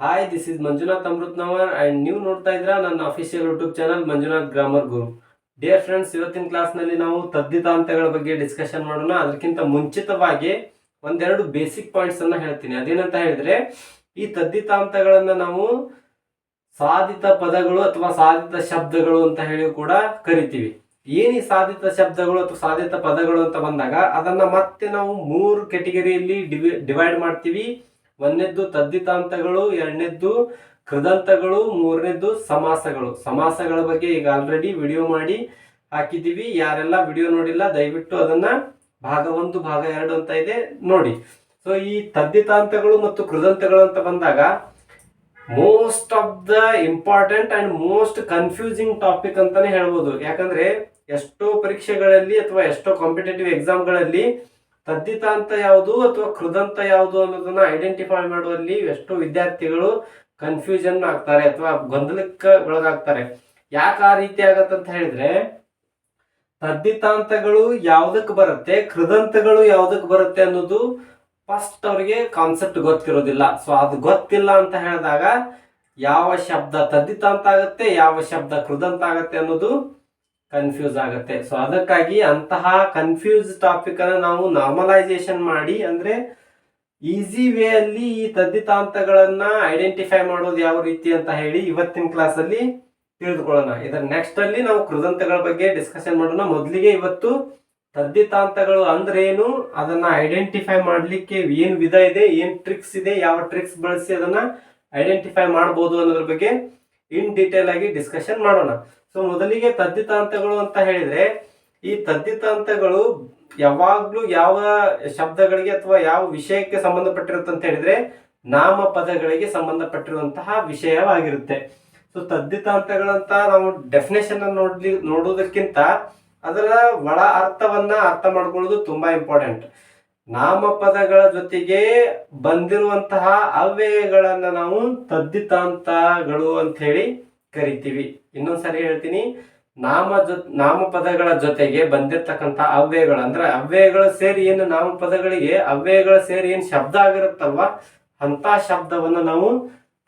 Hi this is Manjunath Amritnavar and ನೀವು ನೋಡ್ತಾ ಇದ್ರ ನನ್ನ official YouTube channel Manjunath grammar Guru dear friends ಇವತ್ತಿನ ಕ್ಲಾಸ್ನಲ್ಲಿ ನಾವು ತದ್ದಿತಾಂತಗಳ ಬಗ್ಗೆ ಡಿಸ್ಕಷನ್ ಮಾಡೋಣ. ಅದಕ್ಕಿಂತ ಮುಂಚಿತವಾಗಿ ಒಂದೆರಡು ಬೇಸಿಕ್ ಪಾಯಿಂಟ್ಸ್ ಹೇಳ್ತೀನಿ. ಅದೇನಂತ ಹೇಳಿದ್ರೆ, ಈ ತದ್ದಿತಾಂತಗಳನ್ನು ನಾವು ಸಾಧಿತ ಪದಗಳು ಅಥವಾ ಸಾಧಿತ ಶಬ್ದಗಳು ಅಂತ ಹೇಳಿ ಕೂಡ ಕರಿತೀವಿ. ಏನು ಈ ಸಾಧಿತ ಶಬ್ದಗಳು ಅಥವಾ ಸಾಧಿತ ಪದಗಳು ಅಂತ ಬಂದಾಗ, ಅದನ್ನ ಮತ್ತೆ ನಾವು ಮೂರು ಕೆಟಗರಿಯಲ್ಲಿ ಡಿವೈಡ್ ಮಾಡ್ತೀವಿ. ಒಂದನೇದ್ದು ತದ್ದಿತಾಂತಗಳು ಎರಡನೇದ್ದು ಕೃದಂತಗಳು, ಮೂರನೇದ್ದು ಸಮಾಸಗಳು. ಸಮಾಸಗಳ ಬಗ್ಗೆ ಈಗ ಆಲ್ರೆಡಿ ವಿಡಿಯೋ ಮಾಡಿ ಹಾಕಿದ್ದೀವಿ. ಯಾರೆಲ್ಲ ವಿಡಿಯೋ ನೋಡಿಲ್ಲ, ದಯವಿಟ್ಟು ಅದನ್ನ ಭಾಗ ಒಂದು, ಭಾಗ ಎರಡು ಅಂತ ಇದೆ, ನೋಡಿ. ಸೊ ಈ ತದ್ದಿತಾಂತಗಳು ಮತ್ತು ಕೃದಂತಗಳು ಅಂತ ಬಂದಾಗ most of the important and most confusing topic ಅಂತಾನೆ ಹೇಳ್ಬೋದು. ಯಾಕಂದ್ರೆ, ಎಷ್ಟೋ ಪರೀಕ್ಷೆಗಳಲ್ಲಿ ಅಥವಾ ಎಷ್ಟೋ ಕಾಂಪಿಟೇಟಿವ್ ಎಕ್ಸಾಮ್ಗಳಲ್ಲಿ ತದ್ದಿತಾಂತ ಯಾವುದು ಅಥವಾ ಕೃದಂತ ಯಾವುದು ಅನ್ನೋದನ್ನ ಐಡೆಂಟಿಫೈ ಮಾಡುವಲ್ಲಿ ಎಷ್ಟೋ ವಿದ್ಯಾರ್ಥಿಗಳು ಕನ್ಫ್ಯೂಷನ್ ಆಗ್ತಾರೆ ಅಥವಾ ಗೊಂದಲಕ್ಕೆ ಒಳಗಾಗ್ತಾರೆ ಯಾಕೆ ಆ ರೀತಿ ಆಗತ್ತಂತ ಹೇಳಿದ್ರೆ ತದ್ದಿತಾಂತಗಳು ಯಾವ್ದಕ್ ಬರುತ್ತೆ, ಕೃದಂತಗಳು ಯಾವ್ದಕ್ ಬರುತ್ತೆ ಅನ್ನೋದು ಫಸ್ಟ್ ಅವ್ರಿಗೆ ಕಾನ್ಸೆಪ್ಟ್ ಗೊತ್ತಿರೋದಿಲ್ಲ. ಸೊ ಅದು ಗೊತ್ತಿಲ್ಲ ಅಂತ ಹೇಳಿದಾಗ ಯಾವ ಶಬ್ದ ತದ್ದಿತಾಂತ ಆಗುತ್ತೆ, ಯಾವ ಶಬ್ದ ಕೃದಂತ ಆಗುತ್ತೆ ಅನ್ನೋದು ಕನ್ಫ್ಯೂಸ್ ಆಗುತ್ತೆ. ಸೊ ಅದಕ್ಕಾಗಿ ಅಂತಹ ಕನ್ಫ್ಯೂಸ್ ಟಾಪಿಕ್ ಅನ್ನು ನಾವು ನಾರ್ಮಲೈಸೇಷನ್ ಮಾಡಿ ಅಂದ್ರೆ ಈಸಿ ವೇ ಅಲ್ಲಿ ಈ ತದ್ದಿತಾಂತಗಳನ್ನ ಐಡೆಂಟಿಫೈ ಮಾಡೋದು ಯಾವ ರೀತಿ ಅಂತ ಹೇಳಿ ಇವತ್ತಿನ ಕ್ಲಾಸ್ ಅಲ್ಲಿ ತಿಳಿದುಕೊಳ್ಳೋಣ. ಇದರ ನೆಕ್ಸ್ಟ್ ಅಲ್ಲಿ ನಾವು ಕೃದಂತಗಳ ಬಗ್ಗೆ ಡಿಸ್ಕಷನ್ ಮಾಡೋಣ. ಮೊದಲಿಗೆ ಇವತ್ತು ತದ್ದಿತಾಂತಗಳು ಅಂದ್ರೆ ಏನು ಅದನ್ನ ಐಡೆಂಟಿಫೈ ಮಾಡ್ಲಿಕ್ಕೆ ಏನ್ ವಿಧ ಇದೆ, ಏನ್ ಟ್ರಿಕ್ಸ್ ಇದೆ, ಯಾವ ಟ್ರಿಕ್ಸ್ ಬಳಸಿ ಅದನ್ನ ಐಡೆಂಟಿಫೈ ಮಾಡಬಹುದು ಅನ್ನೋದ್ರ ಬಗ್ಗೆ ಇನ್ ಡೀಟೇಲ್ ಆಗಿ ಡಿಸ್ಕಷನ್ ಮಾಡೋಣ. ಸೊ ಮೊದಲಿಗೆ ತದ್ದಿತಾಂತಗಳು ಅಂತ ಹೇಳಿದ್ರೆ, ಈ ತದ್ದಿತಾಂತಗಳು ಯಾವಾಗ್ಲೂ ಯಾವ ಶಬ್ದಗಳಿಗೆ ಅಥವಾ ಯಾವ ವಿಷಯಕ್ಕೆ ಸಂಬಂಧಪಟ್ಟಿರುತ್ತೆ ಅಂತ ಹೇಳಿದ್ರೆ ನಾಮಪದಗಳಿಗೆ ಸಂಬಂಧಪಟ್ಟಿರುವಂತಹ ವಿಷಯವಾಗಿರುತ್ತೆ. ಸೊ ತದ್ದಿತಾಂತಗಳಂತ ನಾವು ಡೆಫಿನೇಷನ್ ನೋಡ್ಲಿ ನೋಡೋದಕ್ಕಿಂತ ಅದರ ಒಳ ಅರ್ಥವನ್ನ ಅರ್ಥ ಮಾಡ್ಕೊಳ್ಳೋದು ತುಂಬಾ ಇಂಪಾರ್ಟೆಂಟ್ ನಾಮಪದಗಳ ಜೊತೆಗೆ ಬಂದಿರುವಂತಹ ಅವ್ಯಯಗಳನ್ನ ನಾವು ತದ್ದಿತಾಂತಗಳು ಅಂತ ಹೇಳಿ ಕರಿತೀವಿ. ಇನ್ನೊಂದ್ಸರಿ ಹೇಳ್ತೀನಿ, ನಾಮ ಜೊ, ನಾಮಪದಗಳ ಜೊತೆಗೆ ಬಂದಿರ್ತಕ್ಕಂಥ ಅವ್ಯಯಗಳು, ಅಂದ್ರೆ ಅವ್ಯಯಗಳು ಸೇರಿ ಏನು ನಾಮಪದಗಳಿಗೆ, ಅವ್ಯಯಗಳ ಸೇರಿ ಏನು ಶಬ್ದ ಆಗಿರುತ್ತಲ್ವಾ? ಅಂತ ಶಬ್ದವನ್ನು ನಾವು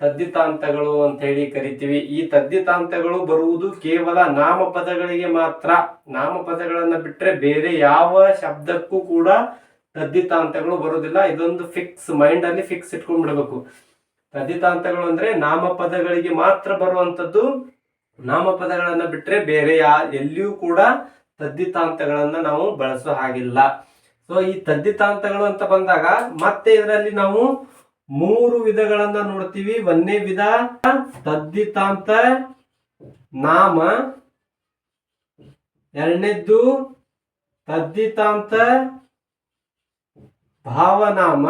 ತದ್ದಿತಾಂತಗಳು ಅಂತ ಹೇಳಿ ಕರಿತೀವಿ. ಈ ತದ್ದಿತಾಂತಗಳು ಬರುವುದು ಕೇವಲ ನಾಮಪದಗಳಿಗೆ ಮಾತ್ರ. ನಾಮಪದಗಳನ್ನ ಬಿಟ್ರೆ ಬೇರೆ ಯಾವ ಶಬ್ದಕ್ಕೂ ಕೂಡ ತದ್ದಿತಾಂತಗಳು ಬರುವುದಿಲ್ಲ. ಇದೊಂದು ಫಿಕ್ಸ್ ಮೈಂಡ್ ಅಲ್ಲಿ ಫಿಕ್ಸ್ ಇಟ್ಕೊಂಡ್ಬಿಡ್ಬೇಕು. ತದ್ದಿತಾಂತಗಳು ಅಂದ್ರೆ ನಾಮಪದಗಳಿಗೆ ಮಾತ್ರ ಬರುವಂತದ್ದು ನಾಮಪದಗಳನ್ನ ಬಿಟ್ರೆ ಬೇರೆ ಯಾ, ಎಲ್ಲಿಯೂ ಕೂಡ ತದ್ದಿತಾಂತಗಳನ್ನ ನಾವು ಬಳಸೋ ಹಾಗಿಲ್ಲ. ಸೊ ಈ ತದ್ದಿತಾಂತಗಳು ಅಂತ ಬಂದಾಗ ಮತ್ತೆ ಇದರಲ್ಲಿ ನಾವು ಮೂರು ವಿಧಗಳನ್ನ ನೋಡ್ತೀವಿ. ಒಂದೇ ವಿಧ ತದ್ದಿತಾಂತ, ನಾಮ, ಎರಡನೇದ್ದು ತದ್ದಿತಾಂತ, ಭಾವನಾಮ,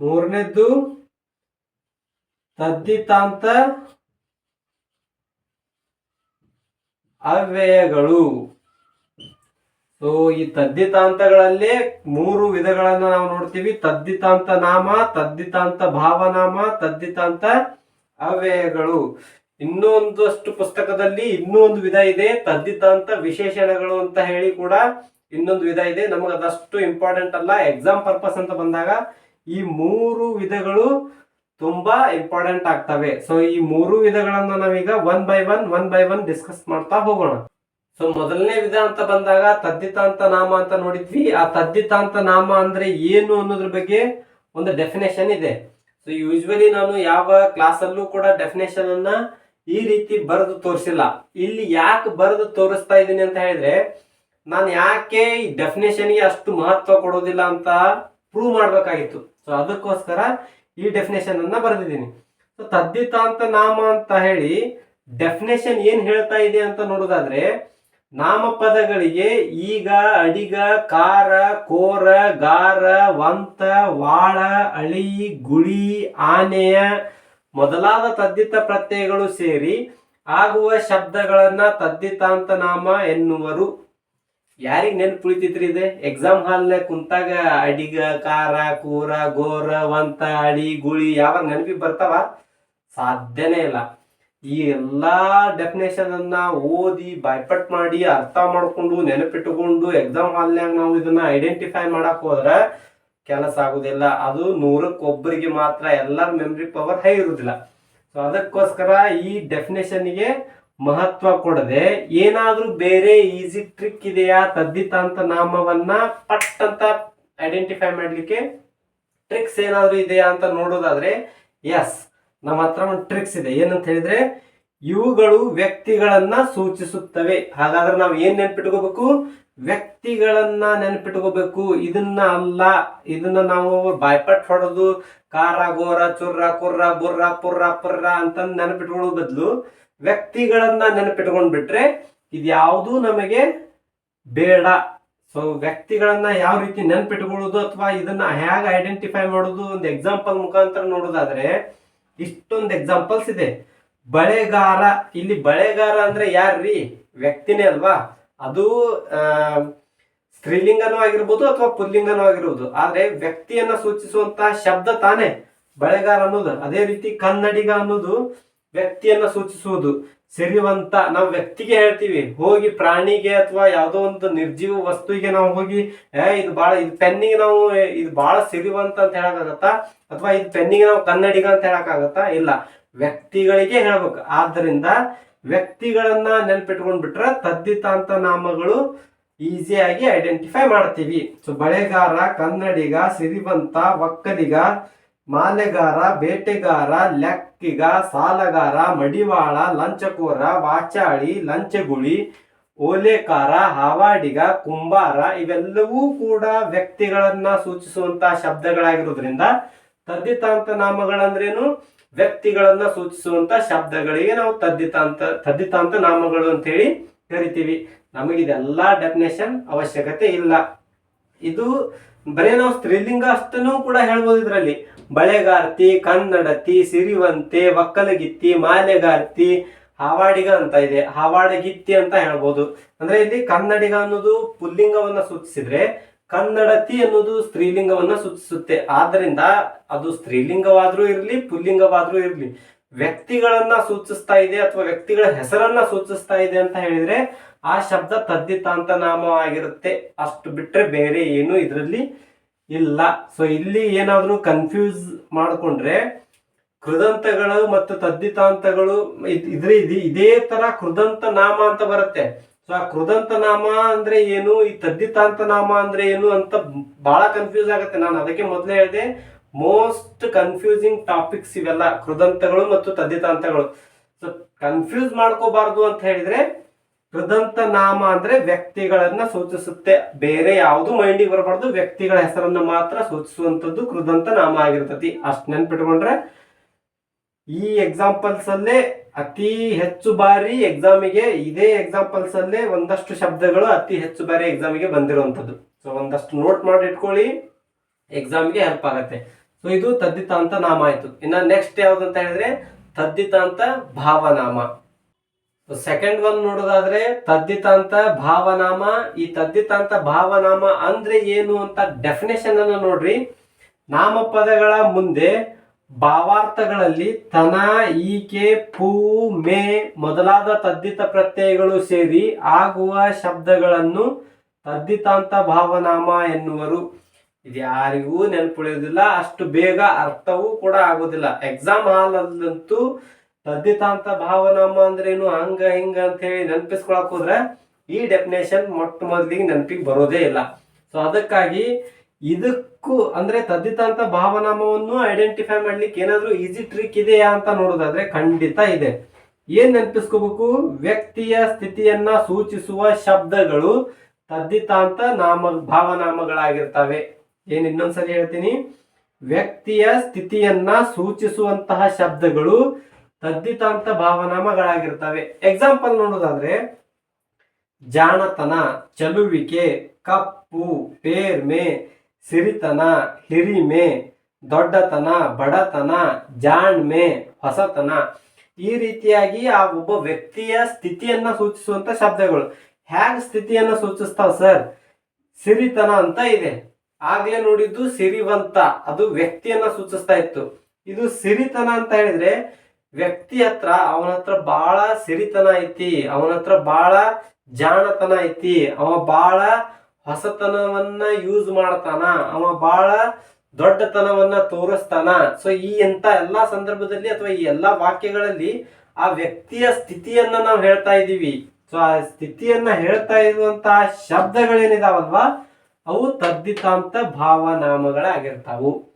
ಮೂರನೇದ್ದು ತದ್ದಿತಾಂತ ಅವ್ಯಯಗಳು. ಸೊ ಈ ತದ್ದಿತಾಂತಗಳಲ್ಲಿ ಮೂರು ವಿಧಗಳನ್ನ ನಾವು ನೋಡ್ತೀವಿ. ತದ್ದಿತಾಂತ ನಾಮ ತದ್ದಿತಾಂತ ಭಾವನಾಮ ತದ್ದಿತಾಂತ ಅವ್ಯಯಗಳು. ಇನ್ನೊಂದಷ್ಟು ಪುಸ್ತಕದಲ್ಲಿ ಇನ್ನೊಂದು ವಿಧ ಇದೆ. ತದ್ದಿತಾಂತ ವಿಶೇಷಣಗಳು ಅಂತ ಹೇಳಿ ಕೂಡ ಇನ್ನೊಂದು ವಿಧ ಇದೆ. ನಮಗೆ ಅದಷ್ಟು ಇಂಪಾರ್ಟೆಂಟ್ ಅಲ್ಲ. ಎಕ್ಸಾಮ್ ಪರ್ಪಸ್ ಅಂತ ಬಂದಾಗ ಈ ಮೂರು ವಿಧಗಳು ತುಂಬಾ ಇಂಪಾರ್ಟೆಂಟ್ ಆಗ್ತವೆ. ಸೊ ಈ ಮೂರು ವಿಧಗಳನ್ನ ನಾವೀಗ one by one one by one discuss ಮಾಡ್ತಾ ಹೋಗೋಣ. ಸೊ ಮೊದಲನೇ ವಿಧ ಅಂತ ಬಂದಾಗ ತದ್ದಿತಾಂತ ನಾಮ ಅಂತ ನೋಡಿದ್ವಿ. ಆ ತದ್ದಿತಾಂತ ನಾಮ ಅಂದ್ರೆ ಏನು ಅನ್ನೋದ್ರ ಬಗ್ಗೆ ಒಂದು ಡೆಫಿನೇಷನ್ ಇದೆ. ಸೊ ಯೂಶ್ವಲಿ ನಾನು ಯಾವ ಕ್ಲಾಸ್ ಅಲ್ಲೂ ಕೂಡ ಡೆಫಿನೇಷನ್ ಅನ್ನ ಈ ರೀತಿ ಬರೆದು ತೋರಿಸಿಲ್ಲ. ಇಲ್ಲಿ ಯಾಕೆ ಬರೆದು ತೋರಿಸ್ತಾ ಇದ್ದೀನಿ ಅಂತ ಹೇಳಿದ್ರೆ, ನಾನು ಯಾಕೆ ಈ ಡೆಫಿನೇಷನ್ಗೆ ಅಷ್ಟು ಮಹತ್ವ ಕೊಡೋದಿಲ್ಲ ಅಂತ ಪ್ರೂವ್ ಮಾಡ್ಬೇಕಾಗಿತ್ತು. ಸೊ ಅದಕ್ಕೋಸ್ಕರ ಈ ಡೆಫಿನೇಷನ್ ಅನ್ನ ಬರೆದಿದ್ದೀನಿ. ಸೊ ತದ್ದಿತಾಂತ ನಾಮ ಅಂತ ಹೇಳಿ ಡೆಫಿನೇಷನ್ ಏನ್ ಹೇಳ್ತಾ ಇದೆ ಅಂತ ನೋಡೋದಾದ್ರೆ ನಾಮಪದಗಳಿಗೆ ಈಗ, ಅಡಿಗ, ಕಾರ, ಕೋರ, ಗಾರ, ವಂತ, ವಾಳ, ಅಳಿ, ಗುಳಿ, ಆನೆಯ ಮೊದಲಾದ ತದ್ದಿತ ಪ್ರತ್ಯಯಗಳು ಸೇರಿ ಆಗುವ ಶಬ್ದಗಳನ್ನ ತದ್ದಿತಾಂತ ನಾಮ ಎನ್ನುವರು. ಯಾರಿಗ್ ನೆನ್ಪು ಉಳಿತೈತ್ರಿ ಇದೆ? ಎಕ್ಸಾಮ್ ಹಾಲ್ ಕುಂತಾಗ ಅಡಿಗ ಕಾರ ಕೂರ ಗೋರ ವಂತ, ಅಡಿ, ಗುಳಿ ಯಾವ ನೆನಪಿಗೆ ಬರ್ತಾವ? ಸಾಧ್ಯನೇ ಇಲ್ಲ. ಈ ಎಲ್ಲಾ ಡೆಫಿನೇಷನ್ ಅನ್ನ ಓದಿ ಬೈಪಟ್ ಮಾಡಿ, ಅರ್ಥ ಮಾಡ್ಕೊಂಡು ನೆನಪಿಟ್ಟುಕೊಂಡು ಎಕ್ಸಾಮ್ ಹಾಲ್ನಾಗ ನಾವು ಇದನ್ನ ಐಡೆಂಟಿಫೈ ಮಾಡಕ್ ಹೋದ್ರ ಕೆಲಸ ಆಗುದಿಲ್ಲ. ಅದು ನೂರಕ್ಕೆ ಒಬ್ಬರಿಗೆ ಮಾತ್ರ ಎಲ್ಲರ ಮೆಮ್ರಿ ಪವರ್ ಹೈ ಇರುದಿಲ್ಲ. ಸೊ ಅದಕ್ಕೋಸ್ಕರ ಈ ಡೆಫಿನೇಷನ್ಗೆ ಮಹತ್ವ ಕೊಡದೆ ಏನಾದ್ರೂ ಬೇರೆ ಈಸಿ ಟ್ರಿಕ್ ಇದೆಯಾ ತದ್ದಿತಾಂತ ನಾಮವನ್ನ ಪಟ್ ಅಂತ ಐಡೆಂಟಿಫೈ ಮಾಡ್ಲಿಕ್ಕೆ ಟ್ರಿಕ್ಸ್ ಏನಾದ್ರೂ ಇದೆಯಾ ಅಂತ ನೋಡೋದಾದ್ರೆ ಎಸ್ ನಮ್ಮ ಹತ್ರ ಒಂದು ಟ್ರಿಕ್ಸ್ ಇದೆ. ಏನಂತ ಹೇಳಿದ್ರೆ, ಇವುಗಳು ವ್ಯಕ್ತಿಗಳನ್ನ ಸೂಚಿಸುತ್ತವೆ. ಹಾಗಾದ್ರೆ ನಾವು ಏನ್ ನೆನ್ಪಿಟ್ಕೋಬೇಕು? ವ್ಯಕ್ತಿಗಳನ್ನ ನೆನ್ಪಿಟ್ಕೋಬೇಕು. ಇದನ್ನ ಅಲ್ಲ, ಇದನ್ನ ನಾವು ಬಾಯ್ಪಟ್ ಹೊಡೆದು ಕಾರ ಗೋರ ಚುರ್ರ, ಕುರ್ರ, ಬುರ್ರ, ಪುರ್ರ ಪುರ್ರ ಅಂತ ನೆನಪಿಟ್ಕೊಳ್ಳೋ ಬದಲು ವ್ಯಕ್ತಿಗಳನ್ನ ನೆನಪಿಟ್ಕೊಂಡ್ ಬಿಟ್ರೆ ಇದ್ಯಾವುದೂ ನಮಗೆ ಬೇಡ. ಸೊ ವ್ಯಕ್ತಿಗಳನ್ನ ಯಾವ ರೀತಿ ನೆನ್ಪಿಟ್ಕೊಳ್ಳೋದು ಅಥವಾ ಇದನ್ನ ಹೇಗೆ ಐಡೆಂಟಿಫೈ ಮಾಡೋದು ಒಂದು ಎಕ್ಸಾಂಪಲ್ ಮುಖಾಂತರ ನೋಡೋದಾದ್ರೆ ಇಷ್ಟೊಂದು ಎಕ್ಸಾಂಪಲ್ಸ್ ಇದೆ. ಬಳೆಗಾರ, ಇಲ್ಲಿ ಬಳೆಗಾರ ಅಂದ್ರೆ ಯಾರ್ರಿ? ವ್ಯಕ್ತಿನೇ ಅಲ್ವಾ? ಅದು ಸ್ತ್ರೀಲಿಂಗನೂ ಆಗಿರ್ಬೋದು ಅಥವಾ ಪುಲ್ಲಿಂಗನೂ ಆಗಿರ್ಬೋದು. ಆದ್ರೆ ವ್ಯಕ್ತಿಯನ್ನ ಸೂಚಿಸುವಂತಹ ಶಬ್ದ ತಾನೇ ಬಳೆಗಾರ ಅನ್ನೋದು. ಅದೇ ರೀತಿ ಕನ್ನಡಿಗ ಅನ್ನೋದು ವ್ಯಕ್ತಿಯನ್ನ ಸೂಚಿಸುವುದು. ಸಿರಿವಂತ ನಾವು ವ್ಯಕ್ತಿಗೆ ಹೇಳ್ತೀವಿ, ಹೋಗಿ ಪ್ರಾಣಿಗೆ ಅಥವಾ ಯಾವುದೋ ಒಂದು ನಿರ್ಜೀವ ವಸ್ತುವಿಗೆ ನಾವು ಹೋಗಿ, ಏ, ಇದು ಬಾಳ, ಇದು ಪೆನ್ನಿಗೆ ನಾವು ಇದು ಬಾಳ ಸಿರಿವಂತ ಅಂತ ಹೇಳಕ್ಕಾಗತ್ತಾ? ಅಥವಾ ಇದು ಪೆನ್ನಿಗೆ ನಾವು ಕನ್ನಡಿಗ ಅಂತ ಹೇಳಕ್ಕಾಗತ್ತಾ? ಇಲ್ಲ. ವ್ಯಕ್ತಿಗಳಿಗೆ ಹೇಳ್ಬೇಕು. ಆದ್ದರಿಂದ ವ್ಯಕ್ತಿಗಳನ್ನ ನೆನ್ಪಿಟ್ಕೊಂಡ್ಬಿಟ್ರೆ ತದ್ದಿತಾಂತ ನಾಮಗಳು ಈಸಿಯಾಗಿ ಐಡೆಂಟಿಫೈ ಮಾಡ್ತೀವಿ. ಸೊ, ಬಳೆಗಾರ, ಕನ್ನಡಿಗ, ಸಿರಿವಂತ, ಒಕ್ಕಲಿಗ ಮಾಲೆಗಾರ, ಬೇಟೆಗಾರ, ಲೆಕ್ಕಿಗ, ಸಾಲಗಾರ, ಮಡಿವಾಳ, ಲಂಚಕೋರ, ವಾಚಾಳಿ, ಲಂಚಗುಳಿ, ಓಲೆಕಾರ, ಹಾವಾಡಿಗ, ಕುಂಬಾರ ಇವೆಲ್ಲವೂ ಕೂಡ ವ್ಯಕ್ತಿಗಳನ್ನ ಸೂಚಿಸುವಂತಹ ಶಬ್ದಗಳಾಗಿರೋದ್ರಿಂದ ತದ್ದಿತಾಂತ ನಾಮಗಳಂದ್ರೇನು? ವ್ಯಕ್ತಿಗಳನ್ನ ಸೂಚಿಸುವಂತ ಶಬ್ದಗಳಿಗೆ ನಾವು ತದ್ದಿತಾಂತ ತದ್ದಿತಾಂತ ನಾಮಗಳು ಅಂತ ಹೇಳಿ ಕರಿತೀವಿ. ನಮಗಿದೆಲ್ಲ ಡೆಫಿನೇಷನ್ ಅವಶ್ಯಕತೆ ಇಲ್ಲ. ಇದು ಬರೀ ನಾವು ಸ್ತ್ರೀಲಿಂಗ ಅಷ್ಟನ್ನು ಕೂಡ ಹೇಳ್ಬೋದು ಇದರಲ್ಲಿ. ಬಳೆಗಾರ್ತಿ, ಕನ್ನಡತಿ, ಸಿರಿವಂತೆ, ಒಕ್ಕಲಗಿತ್ತಿ, ಮಾಲೆಗಾರ್ತಿ ಹಾವಾಡಿಗ ಅಂತ ಇದೆ. ಹಾವಾಡಗಿತ್ತಿ ಅಂತ ಹೇಳ್ಬೋದು. ಅಂದ್ರೆ ಇಲ್ಲಿ ಕನ್ನಡಿಗ ಅನ್ನೋದು ಪುಲ್ಲಿಂಗವನ್ನ ಸೂಚಿಸಿದ್ರೆ ಕನ್ನಡತಿ ಅನ್ನೋದು ಸ್ತ್ರೀಲಿಂಗವನ್ನ ಸೂಚಿಸುತ್ತೆ. ಆದ್ರಿಂದ ಅದು ಸ್ತ್ರೀಲಿಂಗವಾದ್ರೂ ಇರಲಿ, ಪುಲ್ಲಿಂಗವಾದ್ರೂ ಇರಲಿ. ವ್ಯಕ್ತಿಗಳನ್ನ ಸೂಚಿಸ್ತಾ ಇದೆ ಅಥವಾ ವ್ಯಕ್ತಿಗಳ ಹೆಸರನ್ನ ಸೂಚಿಸ್ತಾ ಇದೆ ಅಂತ ಹೇಳಿದ್ರೆ ಆ ಶಬ್ದ ತದ್ದಿತಾಂತ ನಾಮ ಆಗಿರುತ್ತೆ. ಅಷ್ಟು ಬಿಟ್ರೆ ಬೇರೆ ಏನು ಇದರಲ್ಲಿ ಇಲ್ಲ. ಸೊ ಇಲ್ಲಿ ಏನಾದರೂ ಕನ್ಫ್ಯೂಸ್ ಮಾಡಿಕೊಂಡ್ರೆ ಕೃದಂತಗಳು ಮತ್ತು ತದ್ದಿತಾಂತಗಳು ಇದ್- ಇದ್ರ ಇದ್- ಇದೇ ತರ ಕೃದಂತ ನಾಮ ಅಂತ ಬರುತ್ತೆ. ಸೊ ಆ ಕೃದಂತ ನಾಮ ಅಂದ್ರೆ ಏನು? ಈ ತದ್ದಿತಾಂತ ನಾಮ ಅಂದ್ರೆ ಏನು ಅಂತ ಬಹಳ ಕನ್ಫ್ಯೂಸ್ ಆಗುತ್ತೆ. ನಾನು ಅದಕ್ಕೆ ಮೊದಲೇ ಹೇಳಿದೆ ಮೋಸ್ಟ್ ಕನ್ಫ್ಯೂಸಿಂಗ್ ಟಾಪಿಕ್ಸ್ ಇವೆಲ್ಲ ಕೃದಂತಗಳು ಮತ್ತು ತದ್ದಿತಾಂತಗಳು ಸೊ ಕನ್ಫ್ಯೂಸ್ ಮಾಡ್ಕೋಬಾರ್ದು ಅಂತ ಹೇಳಿದ್ರೆ ಕೃದಂತ ನಾಮ ಅಂದ್ರೆ ವ್ಯಕ್ತಿಗಳನ್ನ ಸೂಚಿಸುತ್ತೆ. ಬೇರೆ ಯಾವುದು ಮೈಂಡಿಗೆ ಬರಬಾರ್ದು, ವ್ಯಕ್ತಿಗಳ ಹೆಸರನ್ನ ಮಾತ್ರ ಸೂಚಿಸುವಂತದ್ದು ಕೃದಂತ ನಾಮ ಆಗಿರ್ತತಿ. ಅಷ್ಟ್ ನೆನ್ಪಿಟ್ಕೊಂಡ್ರೆ, ಈ ಎಕ್ಸಾಂಪಲ್ಸ್ ಅಲ್ಲೇ ಅತಿ ಹೆಚ್ಚು ಬಾರಿ ಎಕ್ಸಾಮಿಗೆ ಇದೇ ಎಕ್ಸಾಂಪಲ್ಸ್ ಅಲ್ಲೇ ಒಂದಷ್ಟು ಶಬ್ದಗಳು ಅತಿ ಹೆಚ್ಚು ಬಾರಿ ಎಕ್ಸಾಮಿಗೆ ಬಂದಿರುವಂತದ್ದು ಸೊ ಒಂದಷ್ಟು ನೋಟ್ ಮಾಡಿ ಇಟ್ಕೊಳ್ಳಿ ಎಕ್ಸಾಮ್ಗೆ ಹೆಲ್ಪ್ ಆಗತ್ತೆ. ಸೊ ಇದು ತದ್ದಿತಾಂತ ನಾಮ ಆಯ್ತು. ಇನ್ನ ನೆಕ್ಸ್ಟ್ ಯಾವ್ದು ಅಂತ ಹೇಳಿದ್ರೆ, ತದ್ದಿತಾಂತ ಭಾವನಾಮ. ಸೆಕೆಂಡ್ ಒನ್ ನೋಡೋದಾದ್ರೆ ತದ್ದಿತಾಂತ ಭಾವನಾಮ. ಈ ತದ್ದಿತಾಂತ ಭಾವನಾಮ ಅಂದ್ರೆ ಏನು ಅಂತ ಡೆಫಿನೇಷನ್ ಅನ್ನ ನೋಡ್ರಿ. ನಾಮಪದಗಳ ಮುಂದೆ ಭಾವಾರ್ಥಗಳಲ್ಲಿ ತನ, ಈಕೆ, ಪೂ, ಮೇ ಮೊದಲಾದ ತದ್ದಿತ ಪ್ರತ್ಯಯಗಳು ಸೇರಿ ಆಗುವ ಶಬ್ದಗಳನ್ನು ತದ್ದಿತಾಂತ ಭಾವನಾಮ ಎನ್ನುವರು. ಇದು ಯಾರಿಗೂ ನೆನಪುಳಿಯೋದಿಲ್ಲ. ಅಷ್ಟು ಬೇಗ ಅರ್ಥವೂ ಕೂಡ ಆಗೋದಿಲ್ಲ. ಎಕ್ಸಾಮ್ ಹಾಲ್ ಅಲ್ಲಂತೂ ತದ್ದಿತಾಂತ ಭಾವನಾಮ ಅಂದ್ರೇನು ಹಂಗ ಹಿಂಗ ಅಂತ ಹೇಳಿ ನೆನಪಿಸ್ಕೊಳಕ್ ಹೋದ್ರೆ ಈ ಡೆಫಿನೇಷನ್ ಮೊಟ್ಟ ಮೊದಲಿಗೆ ನೆನಪಿಗೆ ಬರೋದೇ ಇಲ್ಲ. ಸೊ ಅದಕ್ಕಾಗಿ ಇದಕ್ಕೂ ಅಂದ್ರೆ ತದ್ದಿತಾಂತ ಭಾವನಾಮವನ್ನು ಐಡೆಂಟಿಫೈ ಮಾಡ್ಲಿಕ್ಕೆ ಏನಾದ್ರೂ ಈಸಿ ಟ್ರಿಕ್ ಇದೆಯಾ ಅಂತ ನೋಡೋದಾದ್ರೆ ಖಂಡಿತ ಇದೆ. ಏನ್ ನೆನಪಿಸ್ಕೋಬೇಕು? ವ್ಯಕ್ತಿಯ ಸ್ಥಿತಿಯನ್ನ ಸೂಚಿಸುವ ಶಬ್ದಗಳು ತದ್ದಿತಾಂತ ನಾಮ, ಭಾವನಾಮಗಳಾಗಿರ್ತವೆ. ಏನ್ ಇನ್ನೊಂದ್ಸರಿ ಹೇಳ್ತೀನಿ. ವ್ಯಕ್ತಿಯ ಸ್ಥಿತಿಯನ್ನ ಸೂಚಿಸುವಂತಹ ಶಬ್ದಗಳು ತದ್ದಿತಾಂತ ಭಾವನಾಮಗಳಾಗಿರ್ತವೆ. ಎಕ್ಸಾಂಪಲ್ ನೋಡೋದಾದ್ರೆ, ಜಾಣತನ, ಚಲುವಿಕೆ, ಕಪ್ಪು, ಪೇರ್ಮೆ, ಸಿರಿತನ, ಹಿರಿಮೆ, ದೊಡ್ಡತನ, ಬಡತನ, ಜಾಣ್ಮೆ, ಹೊಸತನ. ಈ ರೀತಿಯಾಗಿ ಆ ಒಬ್ಬ ವ್ಯಕ್ತಿಯ ಸ್ಥಿತಿಯನ್ನ ಸೂಚಿಸುವಂತ ಶಬ್ದಗಳು. ಹ್ಯಾಗ್ ಸ್ಥಿತಿಯನ್ನ ಸೂಚಿಸ್ತಾವ ಸರ್? ಸಿರಿತನ ಅಂತ ಇದೆ. ಆಗ್ಲೇ ನೋಡಿದ್ದು ಸಿರಿವಂತ. ಅದು ವ್ಯಕ್ತಿಯನ್ನ ಸೂಚಿಸ್ತಾ ಇತ್ತು. ಇದು ಸಿರಿತನ ಅಂತ ಹೇಳಿದ್ರೆ ವ್ಯಕ್ತಿ ಹತ್ರ ಅವನ ಹತ್ರ ಬಹಳ ಸಿರಿತನ ಐತಿ, ಅವನ ಹತ್ರ ಬಹಳ ಜಾಣತನ ಐತಿ, ಅವ ಬಹಳ ಹೊಸತನವನ್ನ ಯೂಸ್ ಮಾಡ್ತಾನ, ಅವ ಬಹಳ ದೊಡ್ಡತನವನ್ನ ತೋರಿಸ್ತಾನ. ಸೊ ಈ ಎಂತ ಎಲ್ಲಾ ಸಂದರ್ಭದಲ್ಲಿ ಅಥವಾ ಈ ಎಲ್ಲಾ ವಾಕ್ಯಗಳಲ್ಲಿ ಆ ವ್ಯಕ್ತಿಯ ಸ್ಥಿತಿಯನ್ನ ನಾವು ಹೇಳ್ತಾ ಇದ್ದೀವಿ. ಸೊ ಆ ಸ್ಥಿತಿಯನ್ನ ಹೇಳ್ತಾ ಇರುವಂತಹ ಶಬ್ದಗಳೇನಿದಾವಲ್ವಾ? ಅವು ತದ್ದಿತಾಂತ ಭಾವನಾಮಗಳಾಗಿರ್ತಾವು.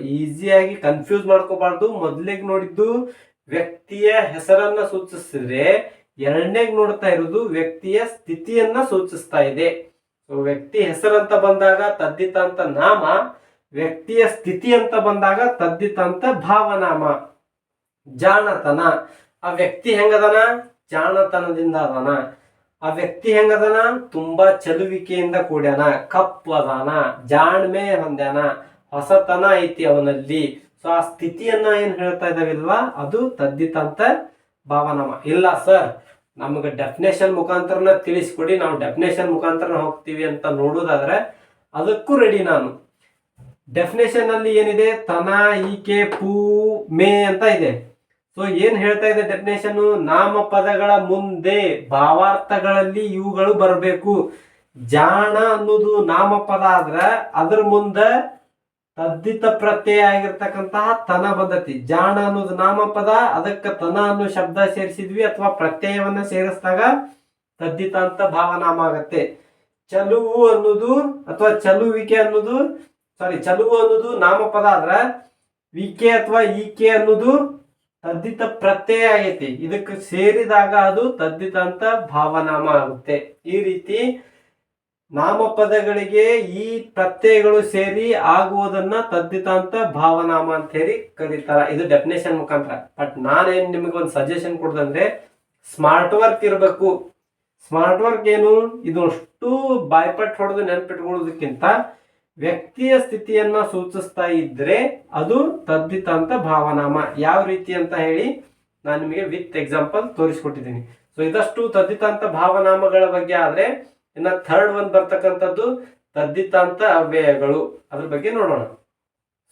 ಈಸಿಯಾಗಿ ಕನ್ಫ್ಯೂಸ್ ಮಾಡ್ಕೋಬಾರ್ದು. ಮೊದಲಿಗೆ ನೋಡಿದ್ದು ವ್ಯಕ್ತಿಯ ಹೆಸರನ್ನ ಸೂಚಿಸಿದ್ರೆ ಎರಡನೇಗ್ ನೋಡ್ತಾ ಇರೋದು ವ್ಯಕ್ತಿಯ ಸ್ಥಿತಿಯನ್ನ ಸೂಚಿಸ್ತಾ ಇದೆ. ವ್ಯಕ್ತಿ ಹೆಸರಂತ ಬಂದಾಗ ತದ್ದಿತಾಂತ ನಾಮ, ವ್ಯಕ್ತಿಯ ಸ್ಥಿತಿ ಅಂತ ಬಂದಾಗ ತದ್ದಿತಾಂತ ಭಾವನಾಮ, ಜಾಣತನ. ಆ ವ್ಯಕ್ತಿ ಹೆಂಗದನ? ಜಾಣತನದಿಂದ ಅದನ. ಆ ವ್ಯಕ್ತಿ ಹೆಂಗದನ? ತುಂಬಾ ಚಲುವಿಕೆಯಿಂದ ಕೂಡ್ಯಾನ, ಕಪ್ಪು ಅದಾನ, ಜಾಣ್ಮೆ ಹೊಂದ್ಯಾನ. ಹೊಸತನ ಐತಿ ಅವನಲ್ಲಿ. ಸೊ ಆ ಸ್ಥಿತಿಯನ್ನ ಏನ್ ಹೇಳ್ತಾ ಇದಾವಿಲ್ವಾ? ಅದು ತದ್ದಿತಂತ ಭಾವನಾಮ. ಇಲ್ಲ ಸರ್ ನಮ್ಗೆ ಡೆಫಿನೇಷನ್ ಮುಖಾಂತರನ ತಿಳಿಸ್ಕೊಡಿ. ನಾವು ಡೆಫಿನೇಷನ್ ಮುಖಾಂತರ ಹೋಗ್ತೀವಿ ಅಂತ ನೋಡೋದಾದ್ರೆ ಅದಕ್ಕೂ ರೆಡಿ ನಾನು. ಡೆಫಿನೇಷನ್ ಅಲ್ಲಿ ಏನಿದೆ? ತನ, ಈಕೆ, ಪೂ, ಮೇ ಅಂತ ಇದೆ. ಸೊ ಏನ್ ಹೇಳ್ತಾ ಇದೆ ಡೆಫಿನೇಷನ್ ನಾಮಪದಗಳ ಮುಂದೆ ಭಾವಾರ್ಥಗಳಲ್ಲಿ ಇವುಗಳು ಬರಬೇಕು. ಜಾಣ ಅನ್ನೋದು ನಾಮಪದ ಆದ್ರ ಅದ್ರ ಮುಂದ ತದ್ದಿತ ಪ್ರತ್ಯಯ ಆಗಿರ್ತಕ್ಕಂತಹ ತನ ಬಂದತಿ ಜಾಣ ಅನ್ನೋದು ನಾಮಪದ, ಅದಕ್ಕೆ ತನ ಅನ್ನೋ ಶಬ್ದ ಸೇರಿಸಿದ್ವಿ ಅಥವಾ ಪ್ರತ್ಯಯವನ್ನ ಸೇರಿಸಿದಾಗ ತದ್ದಿತ ಅಂತ ಭಾವನಾಮ ಆಗತ್ತೆ. ಚಲುವು ಅನ್ನೋದು ಅಥವಾ ಚಲುವಿಕೆ ಅನ್ನೋದು ಸಾರಿ ಚಲುವು ಅನ್ನೋದು ನಾಮಪದ ಆದ್ರ ವಿಕೆ ಅಥವಾ ಈಕೆ ಅನ್ನೋದು ತದ್ದಿತ ಪ್ರತ್ಯಯ ಆಗೈತಿ. ಇದಕ್ಕೆ ಸೇರಿದಾಗ ಅದು ತದ್ದಿತ ಅಂತ ಭಾವನಾಮ ಆಗುತ್ತೆ. ಈ ರೀತಿ ನಾಮಪದಗಳಿಗೆ ಈ ಪ್ರತ್ಯಯಗಳು ಸೇರಿ ಆಗುವುದನ್ನ ತದ್ದಿತಾಂತ ಭಾವನಾಮ ಅಂತ ಹೇಳಿ ಕರೀತಾರ. ಇದು ಡೆಫಿನೇಷನ್ ಮುಖಾಂತರ. ಬಟ್ ನಾನೇನ್ ನಿಮಗೆ ಒಂದು ಸಜೆಷನ್ ಕೊಡ್ದಂದ್ರೆ ಸ್ಮಾರ್ಟ್ ವರ್ಕ್ ಇರಬೇಕು. ಸ್ಮಾರ್ಟ್ ವರ್ಕ್ ಏನು? ಇದಷ್ಟು ಬಾಯ್ಪಟ್ ಹೊಡೆದು ನೆನಪಿಟ್ಕೊಳ್ಳೋದಕ್ಕಿಂತ ವ್ಯಕ್ತಿಯ ಸ್ಥಿತಿಯನ್ನ ಸೂಚಿಸ್ತಾ ಇದ್ರೆ ಅದು ತದ್ದಿತಾಂತ ಭಾವನಾಮ. ಯಾವ ರೀತಿ ಅಂತ ಹೇಳಿ ನಾನು ನಿಮಗೆ ವಿತ್ ಎಕ್ಸಾಂಪಲ್ ತೋರಿಸ್ಕೊಟ್ಟಿದ್ದೀನಿ. ಸೊ ಇದಷ್ಟು ತದ್ದಿತಾಂತ ಭಾವನಾಮಗಳ ಬಗ್ಗೆ ಆದ್ರೆ ಇನ್ನ ಥರ್ಡ್ ಒನ್ ಬರ್ತಕ್ಕಂಥದ್ದು ತದ್ದಿತಾಂತ ಅವ್ಯಯಗಳು. ಅದ್ರ ಬಗ್ಗೆ ನೋಡೋಣ.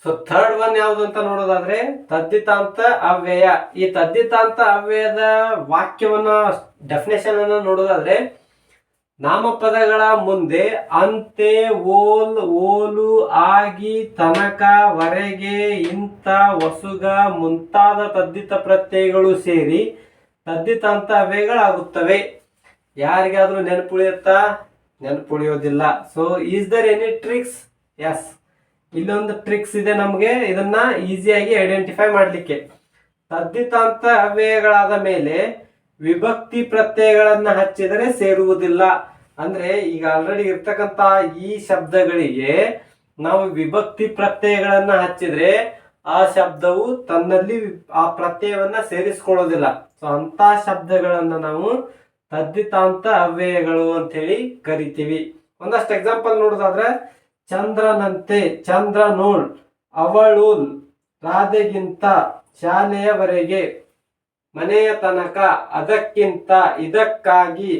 ಸೊ ಥರ್ಡ್ ಒನ್ ಯಾವುದು ಅಂತ ನೋಡೋದಾದ್ರೆ ತದ್ದಿತಾಂತ ಅವ್ಯಯ. ಈ ತದ್ದಿತಾಂತ ಅವ್ಯಯದ ವಾಕ್ಯವನ್ನ ಡೆಫಿನೇಷನ್ ಅನ್ನ ನೋಡೋದಾದ್ರೆ ನಾಮಪದಗಳ ಮುಂದೆ ಅಂತೆ, ಓಲ್, ಓಲು, ಆಗಿ, ತನಕ, ವರೆಗೆ ಇಂಥ ವಸುಗ, ಮುಂತಾದ ತದ್ದಿತ ಪ್ರತ್ಯಯಗಳು ಸೇರಿ ತದ್ದಿತಾಂತ ಅವ್ಯಯಗಳಾಗುತ್ತವೆ. ಯಾರಿಗಾದ್ರೂ ನೆನಪು ಉಳಿಯೋದಿಲ್ಲ so is there any tricks yes ಇಲ್ಲೊಂದು ಟ್ರಿಕ್ಸ್ ಇದೆ ನಮಗೆ. ಇದನ್ನ ಈಸಿಯಾಗಿ ಐಡೆಂಟಿಫೈ ಮಾಡಲಿಕ್ಕೆ. ತದ್ದಿತಾಂತ ಅವ್ಯಯಗಳಾದ ಮೇಲೆ ವಿಭಕ್ತಿ ಪ್ರತ್ಯಯಗಳನ್ನ ಹಚ್ಚಿದರೆ ಸೇರುವುದಿಲ್ಲ. ಅಂದ್ರೆ ಈಗ ಆಲ್ರೆಡಿ ಇರ್ತಕ್ಕಂತ ಈ ಶಬ್ದಗಳಿಗೆ ನಾವು ವಿಭಕ್ತಿ ಪ್ರತ್ಯಯಗಳನ್ನ ಹಚ್ಚಿದ್ರೆ ಆ ಶಬ್ದವು ತನ್ನಲ್ಲಿ ಆ ಪ್ರತ್ಯಯವನ್ನ ಸೇರಿಸ್ಕೊಳ್ಳೋದಿಲ್ಲ. ಸೊ ಅಂತ ಶಬ್ದಗಳನ್ನ ನಾವು ತದ್ದಿತಾಂತ ಅವ್ಯಯಗಳು ಅಂತ ಹೇಳಿ ಕರಿತೀವಿ. ಒಂದಷ್ಟು ಎಕ್ಸಾಂಪಲ್ ನೋಡೋದಾದ್ರೆ, ಚಂದ್ರನಂತೆ ಚಂದ್ರ ನೋಳ್ ಅವಳೂಲ್, ರಾಧೆಗಿಂತ ಶಾಲೆಯವರೆಗೆ, ಮನೆಯ ತನಕ ಅದಕ್ಕಿಂತ ಇದಕ್ಕಾಗಿ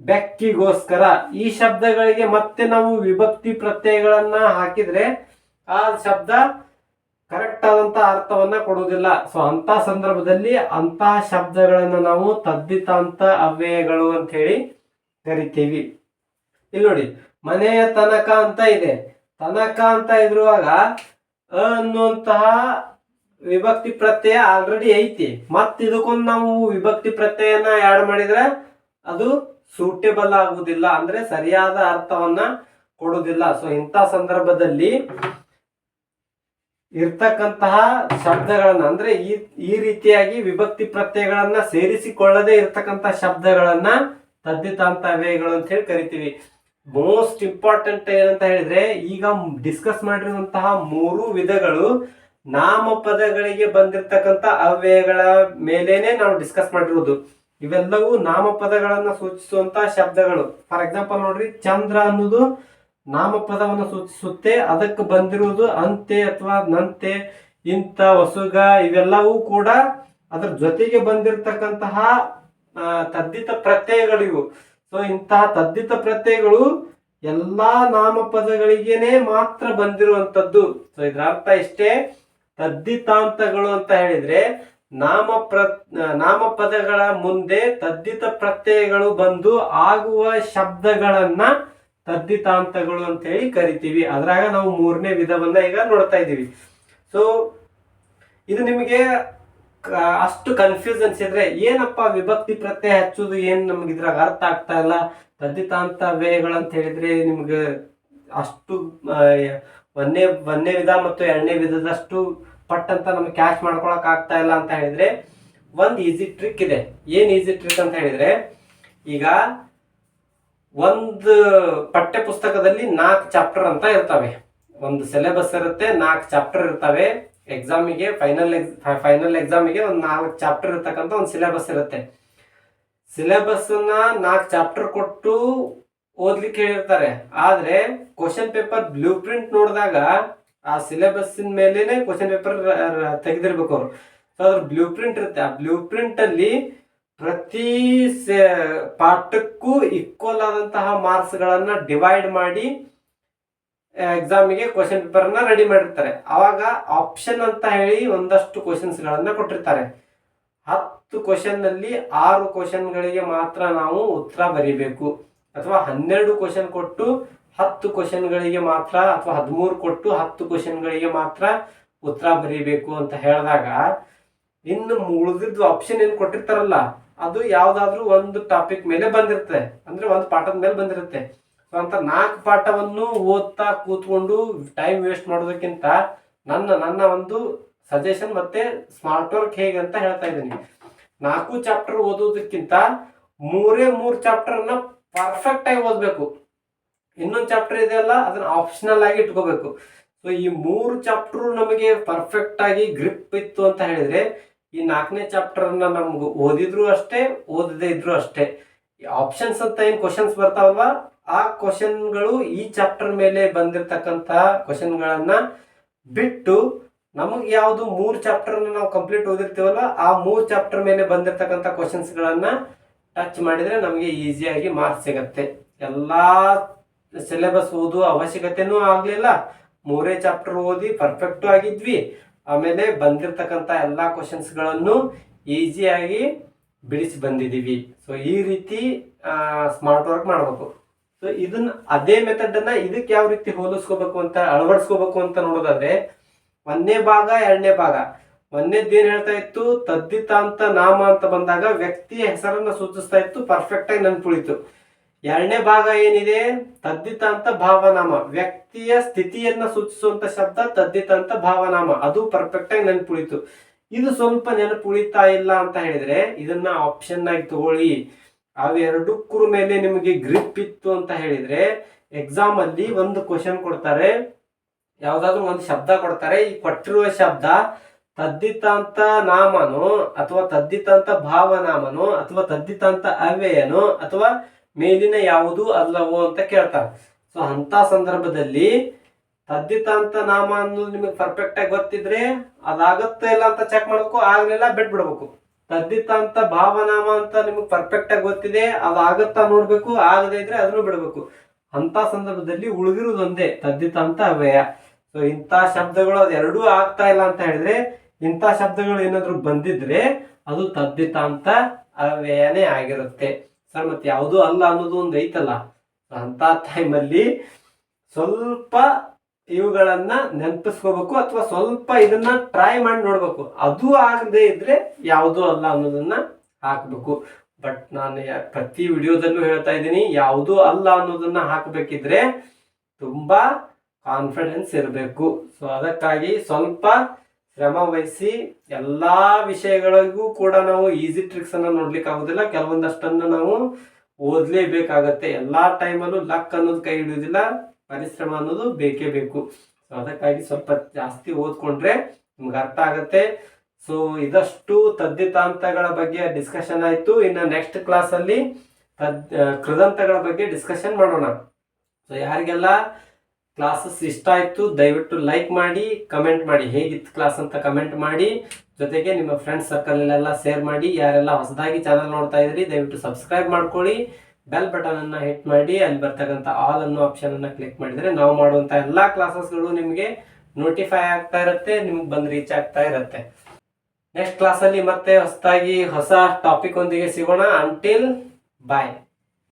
ಬೆಕ್ಕಿಗೋಸ್ಕರ ಈ ಶಬ್ದಗಳಿಗೆ ಮತ್ತೆ ನಾವು ವಿಭಕ್ತಿ ಪ್ರತ್ಯಯಗಳನ್ನ ಹಾಕಿದ್ರೆ, ಆ ಶಬ್ದ ಕರೆಕ್ಟ್ ಆದಂತ ಅರ್ಥವನ್ನ ಕೊಡುವುದಿಲ್ಲ. ಸೊ ಅಂತ ಸಂದರ್ಭದಲ್ಲಿ ಅಂತ ಶಬ್ದಗಳನ್ನ ನಾವು ತದ್ದಿತಾಂತ ಅವ್ಯಯಗಳು ಅಂತ ಹೇಳಿ ಕರಿತೀವಿ. ಇಲ್ಲಿ ನೋಡಿ, ಮನೆಯ ತನಕ ಅಂತ ಇದೆ. ತನಕ ಅಂತ ಇದ್ರುವಾಗ ಅ ಅನ್ನುವಂತಹ ವಿಭಕ್ತಿ ಪ್ರತ್ಯಯ ಆಲ್ರೆಡಿ ಐತಿ. ಮತ್ ಇದಕ್ಕೊಂದು ನಾವು ವಿಭಕ್ತಿ ಪ್ರತ್ಯಯನ ಆಡ್ ಮಾಡಿದ್ರೆ ಅದು ಸೂಟೇಬಲ್ ಆಗುವುದಿಲ್ಲ ಅಂದ್ರೆ ಸರಿಯಾದ ಅರ್ಥವನ್ನ ಕೊಡುವುದಿಲ್ಲ ಸೊ ಇಂಥ ಸಂದರ್ಭದಲ್ಲಿ ಇರ್ತಕ್ಕಂತಹ ಶಬ್ದಗಳನ್ನ, ಅಂದ್ರೆ ಈ ಈ ರೀತಿಯಾಗಿ ವಿಭಕ್ತಿ ಪ್ರತ್ಯಯಗಳನ್ನ ಸೇರಿಸಿಕೊಳ್ಳದೆ ಇರ್ತಕ್ಕಂತಹ ಶಬ್ದಗಳನ್ನ ತದ್ದಿತಾಂತ ವ್ಯಯಗಳು ಅಂತ ಹೇಳಿ ಕರಿತೀವಿ. ಮೋಸ್ಟ್ ಇಂಪಾರ್ಟೆಂಟ್ ಏನಂತ ಹೇಳಿದ್ರೆ, ಈಗ ಡಿಸ್ಕಸ್ ಮಾಡಿರುವಂತಹ ಮೂರು ವಿಧಗಳು ನಾಮಪದಗಳಿಗೆ ಬಂದಿರತಕ್ಕಂತ ಅವ್ಯಯಗಳ ಮೇಲೇನೆ ನಾವು ಡಿಸ್ಕಸ್ ಮಾಡಿರೋದು ಇವೆಲ್ಲವೂ ನಾಮಪದಗಳನ್ನ ಸೂಚಿಸುವಂತಹ ಶಬ್ದಗಳು. ಫಾರ್ ಎಕ್ಸಾಂಪಲ್ ನೋಡ್ರಿ, ಚಂದ್ರ ಅನ್ನೋದು ನಾಮಪದವನ್ನು ಸೂಚಿಸುತ್ತೆ. ಅದಕ್ಕೆ ಬಂದಿರುವುದು ಅಂತೆ ಅಥವಾ ನಂತೆ, ಇಂಥ, ಹೊಸುಗ, ಇವೆಲ್ಲವೂ ಕೂಡ ಅದ್ರ ಜೊತೆಗೆ ಬಂದಿರತಕ್ಕಂತಹ ತದ್ದಿತ ಪ್ರತ್ಯಯಗಳಿವು. ಸೊ ಇಂತಹ ತದ್ದಿತ ಪ್ರತ್ಯಯಗಳು ಎಲ್ಲಾ ನಾಮಪದಗಳಿಗೇನೆ ಮಾತ್ರ ಬಂದಿರುವಂತದ್ದು ಸೊ ಇದರ ಅರ್ಥ ಇಷ್ಟೇ. ತದ್ದಿತಾಂತಗಳು ಅಂತ ಹೇಳಿದ್ರೆ ನಾಮ ಪ್ರ ನಾಮಪದಗಳ ಮುಂದೆ ತದ್ದಿತ ಪ್ರತ್ಯಯಗಳು ಬಂದು ಆಗುವ ಶಬ್ದಗಳನ್ನ ತದ್ದಿತಾಂತಗಳು ಅಂತ ಹೇಳಿ ಕರಿತೀವಿ. ಅದ್ರಾಗ ನಾವು ಮೂರನೇ ವಿಧವನ್ನ ಈಗ ನೋಡ್ತಾ ಇದ್ದೀವಿ. ಸೊ ಇದು ನಿಮಗೆ ಅಷ್ಟು ಕನ್ಫ್ಯೂಸ್ ಅನ್ಸಿದ್ರೆ ಏನಪ್ಪ ವಿಭಕ್ತಿ ಪ್ರತ್ಯಯ ಹಚ್ಚೋದು, ಏನ್ ನಮ್ಗೆ ಇದ್ರಾಗ ಅರ್ಥ ಆಗ್ತಾ ಇಲ್ಲ? ತದ್ದಿತಾಂತ ವ್ಯಯಗಳಂತ ಹೇಳಿದ್ರೆ ನಿಮ್ಗೆ ಅಷ್ಟು ಒಂದೇ ಒಂದನೇ ವಿಧ ಮತ್ತು ಎರಡನೇ ವಿಧದಷ್ಟು ಪಟ್ ಅಂತ ನಮ್ಗೆ ಕ್ಯಾಚ್ ಮಾಡ್ಕೊಳಕ್ ಆಗ್ತಾ ಇಲ್ಲ ಅಂತ ಹೇಳಿದ್ರೆ ಒಂದು ಈಸಿ ಟ್ರಿಕ್ ಇದೆ. ಏನ್ ಈಸಿ ಟ್ರಿಕ್ ಅಂತ ಹೇಳಿದ್ರೆ ಈಗ ಒಂದು ಪಠ್ಯ ಪುಸ್ತಕದಲ್ಲಿ ನಾಲ್ಕು ಚಾಪ್ಟರ್ ಅಂತ ಇರ್ತವೆ. ಒಂದು ಸಿಲೆಬಸ್ ಇರುತ್ತೆ, ನಾಲ್ಕು ಚಾಪ್ಟರ್ ಇರ್ತವೆ. ಎಕ್ಸಾಮಿಗೆ ಫೈನಲ್ ಫೈನಲ್ ಎಕ್ಸಾಮಿಗೆ ಒಂದು ನಾಲ್ಕು ಚಾಪ್ಟರ್ ಇರ್ತಕ್ಕಂಥ ಒಂದು ಸಿಲೆಬಸ್ ಇರುತ್ತೆ. ಸಿಲೆಬಸ್ ನಾಲ್ಕು ಚಾಪ್ಟರ್ ಕೊಟ್ಟು ಓದ್ಲಿಕ್ಕೆ ಹೇಳಿರ್ತಾರೆ. ಆದರೆ ಕ್ವಶನ್ ಪೇಪರ್ ಬ್ಲೂ ಪ್ರಿಂಟ್ ನೋಡಿದಾಗ ಆ ಸಿಲೆಬಸ್ಸಿನ ಮೇಲೇನೆ ಕ್ವಶನ್ ಪೇಪರ್ ತೆಗೆದಿರ್ಬೇಕು ಅವರು. ಸೊ ಅದ್ರ ಬ್ಲೂ ಪ್ರಿಂಟ್ ಇರುತ್ತೆ. ಆ ಬ್ಲೂ ಪ್ರಿಂಟ್ ಅಲ್ಲಿ ಪ್ರತಿ ಪಾಠಕ್ಕೂ ಈಕ್ವಲ್ ಆದಂತಹ ಮಾರ್ಕ್ಸ್ ಗಳನ್ನ ಡಿವೈಡ್ ಮಾಡಿ ಎಕ್ಸಾಮಿಗೆ ಕ್ವಶನ್ ಪೇಪರ್ನ ರೆಡಿ ಮಾಡಿರ್ತಾರೆ. ಅವಾಗ ಆಪ್ಷನ್ ಅಂತ ಹೇಳಿ ಒಂದಷ್ಟು ಕ್ವಶನ್ಸ್ ಗಳನ್ನ ಕೊಟ್ಟಿರ್ತಾರೆ. ಹತ್ತು ಕ್ವಶನ್ನಲ್ಲಿ ಆರು ಕ್ವಶನ್ ಗಳಿಗೆ ಮಾತ್ರ ನಾವು ಉತ್ತರ ಬರೀಬೇಕು. ಅಥವಾ ಹನ್ನೆರಡು ಕ್ವಶನ್ ಕೊಟ್ಟು ಹತ್ತು ಕ್ವಶನ್ ಗಳಿಗೆ ಮಾತ್ರ, ಅಥವಾ ಹದಿಮೂರು ಕೊಟ್ಟು ಹತ್ತು ಕ್ವಶನ್ ಗಳಿಗೆ ಮಾತ್ರ ಉತ್ತರ ಬರೀಬೇಕು ಅಂತ ಹೇಳಿದಾಗ, ಇನ್ನು ಉಳಿದಿದ್ದು ಆಪ್ಷನ್ ಏನು ಕೊಟ್ಟಿರ್ತಾರಲ್ಲ ಅದು ಯಾವ್ದಾದ್ರು ಒಂದು ಟಾಪಿಕ್ ಮೇಲೆ ಬಂದಿರುತ್ತೆ. ಅಂದ್ರೆ ಒಂದು ಪಾಠದ ಮೇಲೆ ಬಂದಿರುತ್ತೆ. ಸೊ ಅಂತ ನಾಲ್ಕು ಪಾಠವನ್ನು ಓದ್ತಾ ಕೂತ್ಕೊಂಡು ಟೈಮ್ ವೇಸ್ಟ್ ಮಾಡೋದಕ್ಕಿಂತ ನನ್ನ ನನ್ನ ಒಂದು ಸಜೆಷನ್ ಮತ್ತೆ ಸ್ಮಾರ್ಟ್ ವರ್ಕ್ ಹೇಗೆ ಅಂತ ಹೇಳ್ತಾ ಇದ್ದೀನಿ. ನಾಲ್ಕು ಚಾಪ್ಟರ್ ಓದೋದಕ್ಕಿಂತ ಮೂರೇ ಮೂರು ಚಾಪ್ಟರ್ನ ಪರ್ಫೆಕ್ಟ್ ಆಗಿ ಓದ್ಬೇಕು. ಇನ್ನೊಂದು ಚಾಪ್ಟರ್ ಇದೆಯಲ್ಲ ಅದನ್ನ ಆಪ್ಷನಲ್ ಆಗಿ ಇಟ್ಕೋಬೇಕು. ಸೊ ಈ ಮೂರು ಚಾಪ್ಟರ್ ನಮಗೆ ಪರ್ಫೆಕ್ಟ್ ಆಗಿ ಗ್ರಿಪ್ ಇತ್ತು ಅಂತ ಹೇಳಿದ್ರೆ ಈ ನಾಲ್ಕನೇ ಚಾಪ್ಟರ್ ಅನ್ನ ನಮ್ಗೆ ಓದಿದ್ರು ಅಷ್ಟೇ, ಓದದೇ ಇದ್ರು ಅಷ್ಟೇ. ಆಪ್ಷನ್ಸ್ ಅಂತ ಏನು ಕ್ವಶನ್ಸ್ ಬರ್ತಾವಲ್ವ? ಆ ಕ್ವಶನ್ಗಳು ಈ ಚಾಪ್ಟರ್ ಮೇಲೆ ಬಂದಿರತಕ್ಕಂತ ಕ್ವಶನ್ಗಳನ್ನ ಬಿಟ್ಟು ನಮಗೆ ಯಾವುದು ಮೂರು ಚಾಪ್ಟರ್ ನಾವು ಕಂಪ್ಲೀಟ್ ಓದಿರ್ತೀವಲ್ಲ, ಆ ಮೂರು ಚಾಪ್ಟರ್ ಮೇಲೆ ಬಂದಿರತಕ್ಕಂತ ಕ್ವಶನ್ಸ್ ಗಳನ್ನ ಟಚ್ ಮಾಡಿದ್ರೆ ನಮಗೆ ಈಸಿಯಾಗಿ ಮಾರ್ಕ್ಸ್ ಸಿಗತ್ತೆ. ಎಲ್ಲಾ ಸಿಲೆಬಸ್ ಓದುವ ಅವಶ್ಯಕತೆನೂ ಆಗಲಿಲ್ಲ. ಮೂರೇ ಚಾಪ್ಟರ್ ಓದಿ ಪರ್ಫೆಕ್ಟ್ ಆಗಿದ್ವಿ. ಆಮೇಲೆ ಬಂದಿರತಕ್ಕಂತ ಎಲ್ಲ ಕ್ವಶನ್ಸ್ಗಳನ್ನು ಈಸಿಯಾಗಿ ಬಿಡಿಸಿ ಬಂದಿದ್ದೀವಿ ಸೊ ಈ ರೀತಿ ಸ್ಮಾರ್ಟ್ ವರ್ಕ್ ಮಾಡಬೇಕು. ಸೊ ಇದನ್ನ ಅದೇ ಮೆಥಡ್ ಅನ್ನ ಇದಕ್ಕೆ ಯಾವ ರೀತಿ ಹೋಲಿಸ್ಕೋಬೇಕು ಅಂತ, ಅಳವಡಿಸ್ಕೋಬೇಕು ಅಂತ ನೋಡೋದಾದ್ರೆ, ಒಂದನೇ ಭಾಗ, ಎರಡನೇ ಭಾಗ. ಒಂದನೇದ್ದು ಏನ್ ಹೇಳ್ತಾ ಇತ್ತು? ತದ್ದಿತಾಂತ ನಾಮ ಅಂತ ಬಂದಾಗ ವ್ಯಕ್ತಿಯ ಹೆಸರನ್ನ ಸೂಚಿಸ್ತಾ ಇತ್ತು ಪರ್ಫೆಕ್ಟ್ ಆಗಿ ನೆನ್ಪುಳಿತು ಎರಡನೇ ಭಾಗ ಏನಿದೆ? ತದ್ದಿತಾಂತ ಭಾವನಾಮ. ವ್ಯಕ್ತಿಯ ಸ್ಥಿತಿಯನ್ನ ಸೂಚಿಸುವಂತ ಶಬ್ದ ತದ್ದಿತಾಂತ ಭಾವನಾಮ. ಅದು ಪರ್ಫೆಕ್ಟ್ ಆಗಿ ನೆನ್ಪುಳಿತು. ಇದು ಸ್ವಲ್ಪ ನೆನಪುಳಿತಾ ಇಲ್ಲ ಅಂತ ಹೇಳಿದ್ರೆ ಇದನ್ನ ಆಪ್ಷನ್ ಆಗಿ ತಗೊಳ್ಳಿ. ಅವೆರಡಕ್ಕೂ ಮೇಲೆ ನಿಮಗೆ ಗ್ರಿಪ್ ಇತ್ತು ಅಂತ ಹೇಳಿದ್ರೆ ಎಕ್ಸಾಮ್ ಅಲ್ಲಿ ಒಂದು ಕ್ವಶನ್ ಕೊಡ್ತಾರೆ. ಯಾವ್ದಾದ್ರು ಒಂದು ಶಬ್ದ ಕೊಡ್ತಾರೆ. ಈ ಕೊಟ್ಟಿರುವ ಶಬ್ದ ತದ್ದಿತಾಂತ ನಾಮನೋ ಅಥವಾ ತದ್ದಿತಾಂತ ಭಾವನಾಮನೋ ಅಥವಾ ತದ್ದಿತಾಂತ ಅವ್ಯಯನೋ ಅಥವಾ ಮೇಲಿನ ಯಾವುದು ಅಲ್ಲವೋ ಅಂತ ಕೇಳ್ತಾರೆ. ಸೊ ಅಂತ ಸಂದರ್ಭದಲ್ಲಿ ತದ್ದಿತಾಂತ ನಾಮ ಅನ್ನೋದು ನಿಮಗೆ ಪರ್ಫೆಕ್ಟ್ ಆಗಿ ಗೊತ್ತಿದ್ರೆ ಅದಾಗತ್ತೆ ಇಲ್ಲ ಅಂತ ಚೆಕ್ ಮಾಡ್ಬೇಕು ಆಗ್ಲಿಲ್ಲ ಬಿಟ್ಬಿಡ್ಬೇಕು. ತದ್ದಿತಾಂತ ಭಾವನಾಮ ಅಂತ ನಿಮಗೆ ಪರ್ಫೆಕ್ಟ್ ಆಗಿ ಗೊತ್ತಿದೆ, ಅದಾಗತ್ತಾ ನೋಡ್ಬೇಕು, ಆಗದೇ ಇದ್ರೆ ಅದನ್ನು ಬಿಡಬೇಕು. ಅಂತ ಸಂದರ್ಭದಲ್ಲಿ ಉಳಿದಿರೋದೊಂದೇ ತದ್ದಿತಾಂತ ಅವ್ಯಯ. ಸೊ ಇಂಥ ಶಬ್ದಗಳು ಅದೆರಡೂ ಆಗ್ತಾ ಇಲ್ಲ ಅಂತ ಹೇಳಿದ್ರೆ, ಇಂಥ ಶಬ್ದಗಳು ಏನಾದ್ರು ಬಂದಿದ್ರೆ ಅದು ತದ್ದಿತಾಂತ ಅವ್ಯಯನೇ ಆಗಿರುತ್ತೆ. ಸರ್, ಮತ್ತೆ ಯಾವುದೂ ಅಲ್ಲ ಅನ್ನೋದು ಒಂದು ಐತಲ್ಲ. ಅಂತ ಟೈಮಲ್ಲಿ ಸ್ವಲ್ಪ ಇವುಗಳನ್ನ ನೆನಪಿಸ್ಕೋಬೇಕು ಅಥವಾ ಸ್ವಲ್ಪ ಇದನ್ನ ಟ್ರೈ ಮಾಡಿ ನೋಡ್ಬೇಕು. ಅದು ಆಗದೆ ಇದ್ರೆ ಯಾವುದೂ ಅಲ್ಲ ಅನ್ನೋದನ್ನ ಹಾಕಬೇಕು. ಬಟ್ ನಾನು ಪ್ರತಿ ವಿಡಿಯೋದಲ್ಲೂ ಹೇಳ್ತಾ ಇದ್ದೀನಿ, ಯಾವುದೂ ಅಲ್ಲ ಅನ್ನೋದನ್ನ ಹಾಕಬೇಕಿದ್ರೆ ತುಂಬಾ ಕಾನ್ಫಿಡೆನ್ಸ್ ಇರಬೇಕು. ಸೊ ಅದಕ್ಕಾಗಿ ಸ್ವಲ್ಪ ಶ್ರಮ ವಹಿಸಿ ಎಲ್ಲಾ ವಿಷಯಗಳಿಗೂ ಕೂಡ ನಾವು ಈಸಿ ಟ್ರಿಕ್ಸ್ ಅನ್ನ ನೋಡ್ಲಿಕ್ಕೆ ಆಗುದಿಲ್ಲ. ಕೆಲವೊಂದಷ್ಟನ್ನು ನಾವು ಓದ್ಲೇಬೇಕಾಗತ್ತೆ. ಎಲ್ಲಾ ಟೈಮಲ್ಲೂ ಲಕ್ ಅನ್ನೋದು ಕೈ ಹಿಡಿಯೋದಿಲ್ಲ. ಪರಿಶ್ರಮ ಅನ್ನೋದು ಬೇಕೇ ಬೇಕು. ಸೊ ಅದಕ್ಕಾಗಿ ಸ್ವಲ್ಪ ಜಾಸ್ತಿ ಓದ್ಕೊಂಡ್ರೆ ನಿಮ್ಗೆ ಅರ್ಥ ಆಗತ್ತೆ. ಸೊ ಇದಷ್ಟು ತದ್ದಿತಾಂತಗಳ ಬಗ್ಗೆ ಡಿಸ್ಕಷನ್ ಆಯ್ತು. ಇನ್ನು ನೆಕ್ಸ್ಟ್ ಕ್ಲಾಸ್ ಅಲ್ಲಿ ತದ್ ಕೃದಂತಗಳ ಬಗ್ಗೆ ಡಿಸ್ಕಷನ್ ಮಾಡೋಣ. ಸೊ ಯಾರಿಗೆಲ್ಲ ಕ್ಲಾಸಸ್ ಇಷ್ಟ ಆಯ್ತು, ದಯವಿಟ್ಟು ಲೈಕ್ ಮಾಡಿ ಕಮೆಂಟ್ ಮಾಡಿ. ಹೇಗಿತ್ತು ಕ್ಲಾಸ್ ಅಂತ ಕಮೆಂಟ್ ಮಾಡಿ. ಜೊತೆಗೆ ನಿಮ್ಮ ಫ್ರೆಂಡ್ಸ್ ಸರ್ಕಲ್ ಎಲ್ಲ ಶೇರ್ ಮಾಡಿ. ಯಾರೆಲ್ಲ ಹೊಸದಾಗಿ ಚಾನಲ್ ನೋಡ್ತಾ ಇದ್ರಿ, ದಯವಿಟ್ಟು ಸಬ್ಸ್ಕ್ರೈಬ್ ಮಾಡ್ಕೊಳ್ಳಿ. ಬೆಲ್ ಬಟನನ್ನು ಹಿಟ್ ಮಾಡಿ. ಅಲ್ಲಿ ಬರ್ತಕ್ಕಂಥ ಆಲ್ ಅನ್ನೋ ಆಪ್ಷನ್ ಅನ್ನ ಕ್ಲಿಕ್ ಮಾಡಿದ್ರೆ ನಾವು ಮಾಡುವಂತ ಎಲ್ಲಾ ಕ್ಲಾಸಸ್ಗಳು ನಿಮಗೆ ನೋಟಿಫೈ ಆಗ್ತಾ ಇರುತ್ತೆ, ನಿಮ್ಗೆ ಬಂದು ರೀಚ್ ಆಗ್ತಾ ಇರುತ್ತೆ. ನೆಕ್ಸ್ಟ್ ಕ್ಲಾಸ್ ಅಲ್ಲಿ ಮತ್ತೆ ಹೊಸದಾಗಿ ಹೊಸ ಟಾಪಿಕ್ ಒಂದಿಗೆ ಸಿಗೋಣ. ಅಂಟಿಲ್ ಬಾಯ್